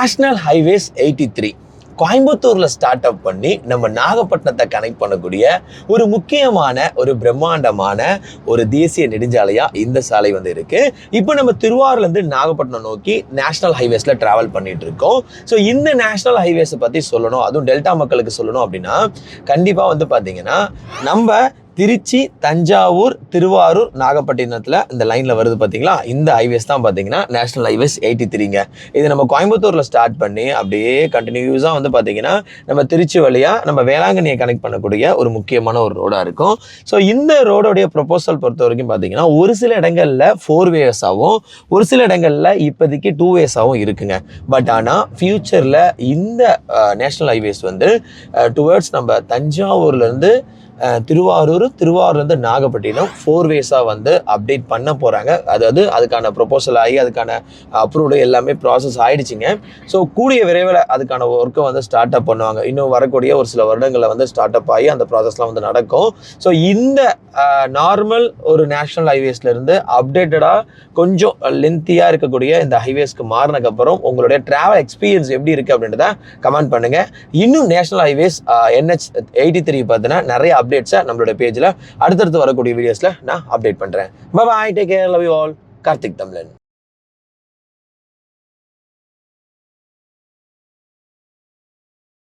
National highways eighty three கோயம்புத்தூரில் start up பண்ணி நம்ம நாகப்பட்டினத்தை கனெக்ட் பண்ணக்கூடிய ஒரு முக்கியமான ஒரு பிரம்மாண்டமான ஒரு தேசிய நெடுஞ்சாலையாக இந்த சாலை வந்து இருக்குது இப்போ நம்ம திருவாரூர்லேருந்து நாகப்பட்டினம் நோக்கி நேஷனல் ஹைவேஸில் ட்ராவல் பண்ணிட்டு இருக்கோம். ஸோ இந்த நேஷனல் ஹைவேஸை பற்றி சொல்லணும். அதுவும் டெல்டா மக்களுக்கு சொல்லணும் அப்படின்னா கண்டிப்பாக வந்து பார்த்தீங்கன்னா நம்ம திருச்சி தஞ்சாவூர் திருவாரூர் நாகப்பட்டினத்தில் இந்த லைனில் வருது பார்த்தீங்களா இந்த ஹைவேஸ் தான் பார்த்தீங்கன்னா நேஷனல் ஹைவேஸ் எயிட்டி த்ரீங்க இது நம்ம கோயம்புத்தூரில் ஸ்டார்ட் பண்ணி அப்படியே கண்டினியூஸாக வந்து பார்த்தீங்கன்னா நம்ம திருச்சி வழியாக நம்ம வேளாங்கண்ணியை கனெக்ட் பண்ணக்கூடிய ஒரு முக்கியமான ஒரு ரோடாக இருக்கும். ஸோ இந்த ரோடோடைய ப்ரொபோசல் பொறுத்த வரைக்கும் பார்த்தீங்கன்னா ஒரு சில இடங்களில் ஃபோர் வேஸாகவும் ஒரு சில இடங்களில் இப்போதைக்கு டூ வேஸாகவும் இருக்குங்க. பட் ஆனால் ஃப்யூச்சரில் இந்த நேஷ்னல் ஹைவேஸ் வந்து டுவர்ட்ஸ் நம்ம தஞ்சாவூர்லேருந்து திருவாரூர் திருவாரூர்லேருந்து நாகப்பட்டினம் ஃபோர் வேஸாக வந்து அப்டேட் பண்ண போகிறாங்க அதாவது அதுக்கான ப்ரொபோசல் ஆகி அதுக்கான அப்ரூவ்டு எல்லாமே ப்ராசஸ் ஆகிடுச்சிங்க ஸோ கூடிய விரைவில் அதுக்கான ஒர்க்கை வந்து ஸ்டார்ட் அப் பண்ணுவாங்க. இன்னும் வரக்கூடிய ஒரு சில வருடங்களில் வந்து ஸ்டார்ட் அப் ஆகி அந்த ப்ராசஸ்லாம் வந்து நடக்கும். ஸோ இந்த நார்மல் ஒரு நேஷ்னல் ஹைவேஸ்லேருந்து அப்டேட்டடாக கொஞ்சம் லென்த்தியாக இருக்கக்கூடிய இந்த ஹைவேஸ்க்கு மாறினதுக்கப்புறம் உங்களுடைய ட்ராவல் எக்ஸ்பீரியன்ஸ் எப்படி இருக்குது அப்படின்றத கமெண்ட் பண்ணுங்கள் இன்னும் national highways NH eighty three பார்த்தீங்கன்னா நிறைய அப்டேட்ஸை நம்மளோட பேஜில் அடுத்தடுத்து வரக்கூடிய வீடியோஸில் நான் அப்டேட் பண்ணுறேன் bye take care love you all Karthik Tamilan.